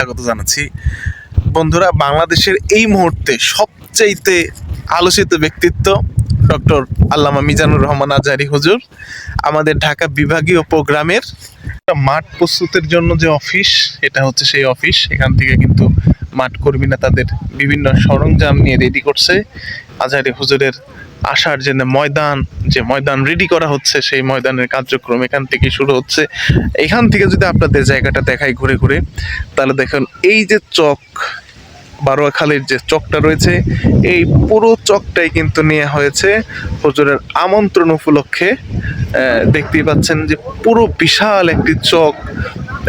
স্বাগত জানাচ্ছি। বন্ধুরা, বাংলাদেশের এই মুহূর্তে সবচাইতে আলোচিত ব্যক্তিত্ব ডক্টর আল্লামা মিজানুর রহমান আজারি হুজুর, আমাদের ঢাকা বিভাগীয় প্রোগ্রামের মাঠ প্রস্তুতের জন্য যে অফিস, এটা হচ্ছে সেই অফিস। এখান থেকে কিন্তু মাঠ কর্মীরা তাদের বিভিন্ন সরঞ্জাম নিয়ে রেডি করছে। আজারি হুজুরের আসার যে ময়দান যে ময়দান রেডি করা হচ্ছে, সেই ময়দানের কার্যক্রম এখান থেকে শুরু হচ্ছে। এখান থেকে যদি আপনাদের জায়গাটা দেখাই ঘুরে ঘুরে, তাহলে দেখুন, এই যে চক বারোয়াখালীর যে চকটা রয়েছে এই পুরো চকটাই কিন্তু নেওয়া হয়েছে। হুজুরের আমন্ত্রণ উপলক্ষে দেখতেই পাচ্ছেন যে পুরো বিশাল একটি চক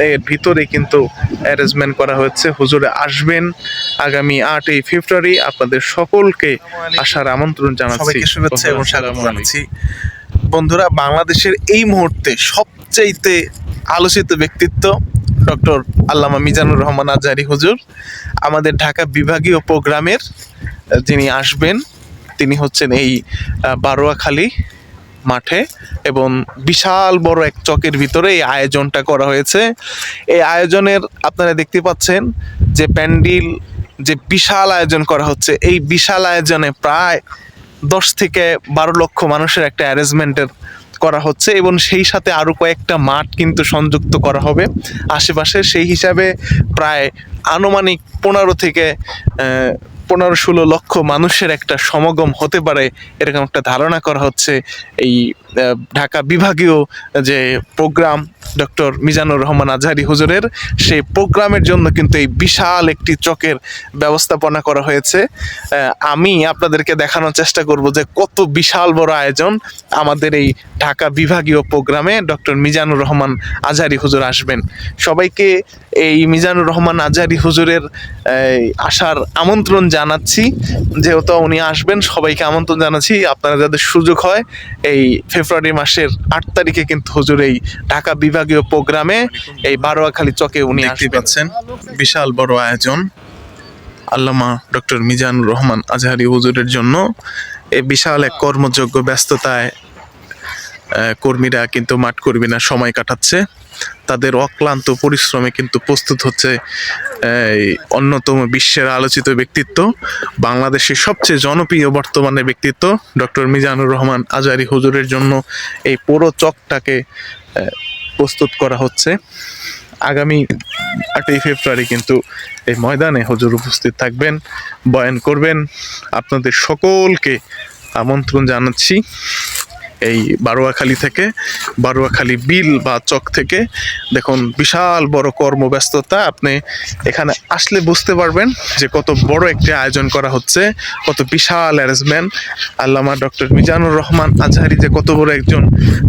এর ভিতরে কিন্তু অ্যারেঞ্জমেন্ট করা হয়েছে। হুজুরে আসবেন আগামী আটই ফেব্রুয়ারি। আপনাদের সকলকে আসার আমন্ত্রণ জানাচ্ছি। শুভেচ্ছা এবং স্বাগত জানাচ্ছি। বন্ধুরা বাংলাদেশের এই মুহূর্তে সবচাইতে আলোচিত ব্যক্তিত্ব ডক্টর আল্লামা মিজানুর রহমান আজারি হুজুর, আমাদের ঢাকা বিভাগীয় প্রোগ্রামের যিনি আসবেন, তিনি হচ্ছেন এই বারোয়াখালী মাঠে এবং বিশাল বড় এক চকের ভিতরে এই আয়োজনটা করা হয়েছে। এই আয়োজনের আপনারা দেখতে পাচ্ছেন যে প্যান্ডেল, যে বিশাল আয়োজন করা হচ্ছে। এই বিশাল আয়োজনে প্রায় দশ থেকে বারো লক্ষ মানুষের একটা অ্যারেঞ্জমেন্টের করা হচ্ছে এবং সেই সাথে আরও কয়েকটা মাঠ কিন্তু সংযুক্ত করা হবে। আশেপাশে সেই হিসাবে প্রায় আনুমানিক পনেরো থেকে পনেরো ষোলো লক্ষ মানুষের একটা সমাগম হতে পারে, এরকম একটা ধারণা করা হচ্ছে এই ঢাকা বিভাগীয় যে প্রোগ্রাম ডক্টর মিজানুর রহমান আজহারি হুজুরের, সেই প্রোগ্রামের জন্য কিন্তু এই বিশাল একটি চকের ব্যবস্থাপনা করা হয়েছে। আমি আপনাদেরকে দেখানোর চেষ্টা করব যে কত বিশাল বড় আয়োজন আমাদের এই ঢাকা বিভাগীয় প্রোগ্রামে ডক্টর মিজানুর রহমান আজহারি হুজুর আসবেন। সবাইকে এই মিজানুর রহমান আজহারি হুজুরের আসার আমন্ত্রণ জানাচ্ছি। যেহেতু উনি আসবেন, সবাইকে আমন্ত্রণ জানাচ্ছি। আপনারা যাদের সুযোগ হয় এই ফেব্রুয়ারি মাসের আট তারিখে কিন্তু হুজুর এই ঢাকা বিভাগীয় প্রোগ্রামে এই বারোয়াখালী চকে উনি আসতে পাচ্ছেন বিশাল বড় আয়োজন। আল্লামা ডক্টর মিজানুর রহমান আজহারি হুজুরের জন্য। এই বিশাল এক কর্মযোগ্য ব্যস্ততায় কর্মীরা কিন্তু মাঠ কর্মীরা সময় কাটাচ্ছে। তাদের অক্লান্ত পরিশ্রমে কিন্তু প্রস্তুত হচ্ছে অন্যতম বিশ্বের আলোচিত ব্যক্তিত্ব, বাংলাদেশের সবচেয়ে জনপ্রিয় বর্তমানে ব্যক্তিত্ব ডক্টর মিজানুর রহমান আজারি হুজুরের জন্য এই পুরো চকটাকে প্রস্তুত করা হচ্ছে। আগামী আটই ফেব্রুয়ারি কিন্তু এই ময়দানে হুজুর উপস্থিত থাকবেন, বয়ান করবেন। আপনাদের সকলকে আমন্ত্রণ জানাচ্ছি। এই বারোয়াখালী থেকে, বারোয়াখালী বিল বা চক থেকে, দেখুন বিশাল বড় কর্মব্যস্ততা। আপনি এখানে আসলে বুঝতে পারবেন যে কত বড় একটি আয়োজন করা হচ্ছে, কত বিশাল অ্যারেঞ্জমেন্ট আল্লামা ডক্টর মিজানুর রহমান আজহারি যে কত বড় একজন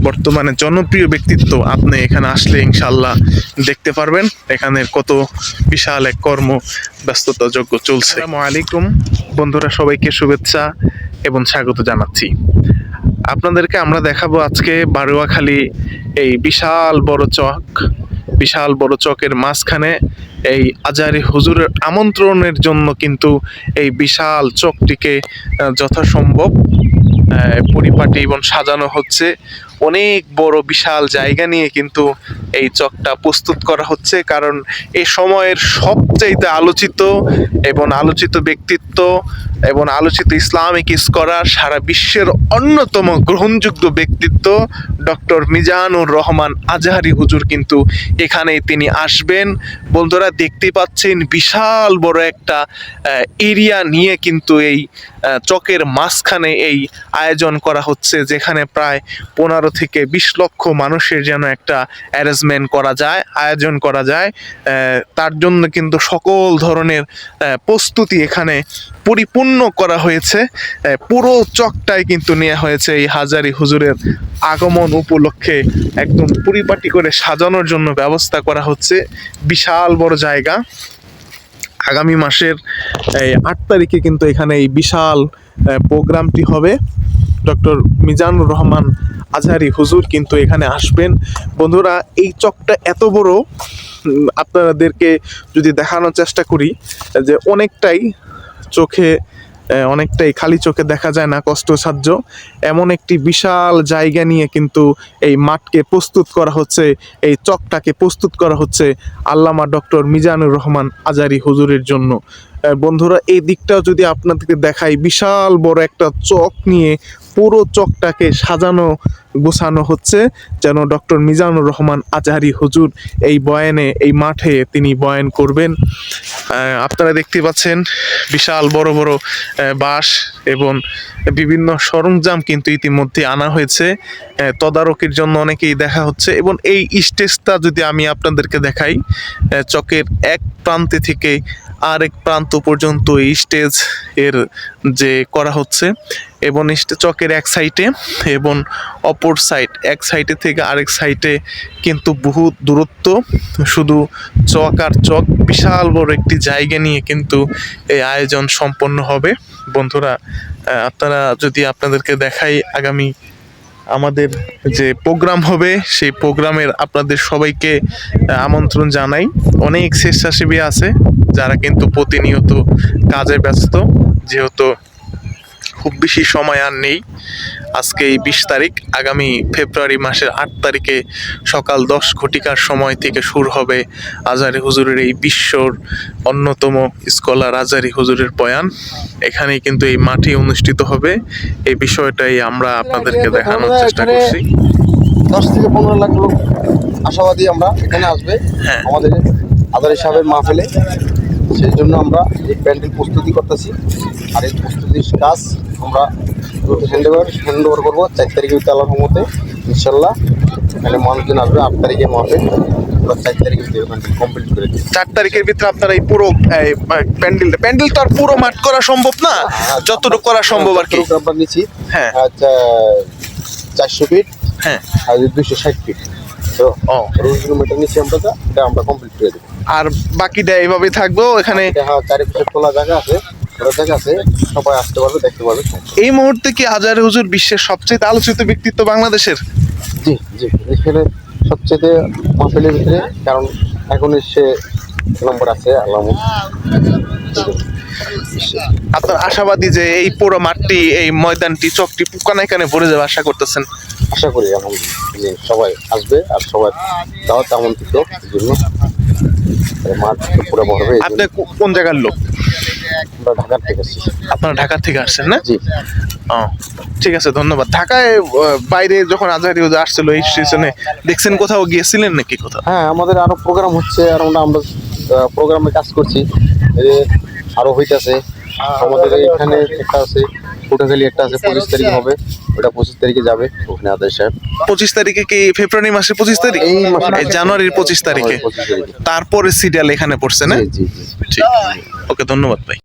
বর্তমানে জনপ্রিয় ব্যক্তিত্ব, আপনি এখানে আসলে ইনশাল্লাহ দেখতে পারবেন এখানে কত বিশাল এক কর্ম ব্যস্ততা যোগ্য চলছে। আসসালামু আলাইকুম। বন্ধুরা, সবাইকে শুভেচ্ছা এবং স্বাগত জানাচ্ছি। আপনাদেরকে আমরা দেখাবো আজকে বারুয়াখালী এই বিশাল বড় চক, বিশাল বড় চকের মাঝখানে এই আজারি হুজুরের আমন্ত্রণের জন্য কিন্তু এই বিশাল চকটিকে যথাসম্ভব পরিপাটি এবং সাজানো হচ্ছে। অনেক বড় বিশাল জায়গা নিয়ে কিন্তু এই চকটা প্রস্তুত করা হচ্ছে, কারণ এ সময়ের সবচাইতে আলোচিত এবং আলোচিত ব্যক্তিত্ব এবং আলোচিত ইসলামিক স্কলার সারা বিশ্বের অন্যতম গ্রহণযোগ্য ব্যক্তিত্ব ডক্টর মিজানুর রহমান আজহারি হুজুর কিন্তু এখানে তিনি আসবেন। বন্ধুরা দেখতে পাচ্ছেন বিশাল বড় একটা এরিয়া নিয়ে কিন্তু এই চকের মাঝখানে এই আয়োজন করা হচ্ছে, যেখানে প্রায় পনেরো থেকে বিশ লক্ষ মানুষের যেন একটা অ্যারেঞ্জমেন্ট করা যায়, আয়োজন করা যায় তার জন্য কিন্তু সকল ধরনের প্রস্তুতি এখানে পরিপূর্ণ করা হয়েছে। পুরো চকটাই কিন্তু নেওয়া হয়েছে এই হাজারি হুজুরের আগমন উপলক্ষে। একদম পরিপাটি করে সাজানোর জন্য ব্যবস্থা করা হচ্ছে। বিশাল বড় জায়গা। আগামী মাসের আট তারিখে কিন্তু এখানে এই বিশাল প্রোগ্রামটি হবে। ডক্টর মিজানুর রহমান আজহারি হুজুর কিন্তু এখানে আসবেন। বন্ধুরা, এই চকটা এত বড় আপনাদেরকে যদি দেখানোর চেষ্টা করি, যে অনেকটাই চোখে অনেকটাই খালি চোখে দেখা যায় না কষ্টসাধ্য। এমন একটি বিশাল জায়গা নিয়ে কিন্তু এই মাঠকে প্রস্তুত করা হচ্ছে, এই চকটাকে প্রস্তুত করা হচ্ছে আল্লামা ডক্টর মিজানুর রহমান আজারি হুজুরের জন্য। বন্ধুরা, এই দিকটাও যদি আপনাদেরকে দেখাই, বিশাল বড় একটা চক নিয়ে পুরো চকটাকে সাজানো, গোছানো হচ্ছে, যেন ডক্টর মিজানুর রহমান আজহারি হুজুর এই বয়ানে, এই মাঠে তিনি বয়ান করবেন। আপনারা দেখতে পাচ্ছেন বিশাল বড় বড় বাঁশ এবং বিভিন্ন সরঞ্জাম কিন্তু ইতিমধ্যে আনা হয়েছে। তদারকির জন্য অনেকেই দেখা হচ্ছে এবং এই স্টেজটা যদি আমি আপনাদেরকে দেখাই চকের এক প্রান্তে থেকে আরেক প্রান্ত পর্যন্ত এই স্টেজের যে করা হচ্ছে এবং চকের এক সাইডে এবং অপর সাইড, এক সাইডে থেকে আরেক সাইডে কিন্তু বহু দূরত্ব, শুধু চক আর চক, বিশাল বড় একটি জায়গা নিয়ে কিন্তু এই আয়োজন সম্পন্ন হবে। বন্ধুরা আপনারা যদি আপনাদেরকে দেখাই আগামী আমাদের যে প্রোগ্রাম হবে, সেই প্রোগ্রামের আপনাদের সবাইকে আমন্ত্রণ জানাই। অনেক স্বেচ্ছাসেবী আছে, যারা কিন্তু প্রতিনিয়ত কাজে ব্যস্ত, যেহেতু খুব বেশি সময় আর নেই। আজকে এই বিশ তারিখ আগামী ফেব্রুয়ারি মাসের আট তারিখে সকাল দশ ঘটিকার সময় থেকে শুরু হবে আজারি হুজুরের এই বিশ্বর অন্যতম স্কলার আজারি হুজুরের বয়ান। এখানেই কিন্তু এই মাঠে অনুষ্ঠিত হবে। এই বিষয়টাই আমরা আপনাদেরকে দেখানোর চেষ্টা করছি। দশ থেকে পনেরো লাখ লোক আশাবাদী আমরা এখানে আসবে। হ্যাঁ। আমাদের আদারি সাহেবের মাহফিলে। সেই জন্য আমরা এই প্যান্ডেল প্রস্তুতি করতেছি। আর এই প্রস্তুতির কাজ আমরা হ্যান্ড ওভার হ্যান্ড ওভার করব চার তারিখে তালার মতে ইনশাল্লাহ। এখানে মানুষজন আসবে আট তারিখে আমরা চার তারিখে প্যান্ডেল কমপ্লিট করে চার তারিখের ভিতরে আপনারা এই পুরো প্যান্ডেল প্যান্ডেল তো আর পুরো মাঠ করা সম্ভব না? যতটুকু করা সম্ভব আর কি। আমরা নিচ্ছি হ্যাঁ। আচ্ছা চারশো ফিট হ্যাঁ। আর দুশো ষাট ফিট তো ও রোজ কিলোমিটার নিচ্ছি আমরা এটা আমরা কমপ্লিট করে দেবো। আর বাকিটা এইভাবে থাকব এখানে হ্যাঁ চারিপাশে খোলা জায়গা আছে সবাই আসতে পারবে দেখতে পারবে এই মুহূর্তে কি হাজার হুজুর বিশ্বের সবচেয়ে আলোচিত ব্যক্তিত্ব বাংলাদেশের? জি জি এখানে সবচেয়ে মাহফিলের ভিতরে কারণ এখন সে নম্বর আছে আল্লাহ আপনার আশাবাদী যে এই পুরো মাঠটি এই ময়দানটি চকটি কানে কানে ভরে যাবে আশা করতেছেন? আশা করি আলহামদুলিল্লাহ। সবাই আসবে আর সবাই দাওয়াত আমন্ত্রিত জন্য মাঠ পুরো ভরবে আপনি কোন জায়গার লোক? আমরা ঢাকার থেকে আসছি। আপনারা ঢাকা থেকে আসছেন না? জি। ও ঠিক আছে ধন্যবাদ। ঢাকায় বাইরে যখন আজহারি আসছিল এই স্টেশনে দেখছেন কোথাও গিয়েছিলেন নাকি কোথাও? হ্যাঁ আমাদের আরও প্রোগ্রাম হচ্ছে আর আমরা প্রোগ্রামে কাজ করছি। আরও হইতেছে আরও হইতাছে। আমাদের এখানে একটা আছে কোটাখালী একটা আছে পঁচিশ তারিখ হবে। ওটা পঁচিশ তারিখে যাবে ওখানে আদার সাহেব। পঁচিশ তারিখে কি ফেব্রুয়ারি মাসের পঁচিশ তারিখ? এই জানুয়ারির পঁচিশ তারিখে। তারপরে সিরিয়াল এখানে পড়ছে না? জি জি জি। ঠিক। ওকে ধন্যবাদ ভাই।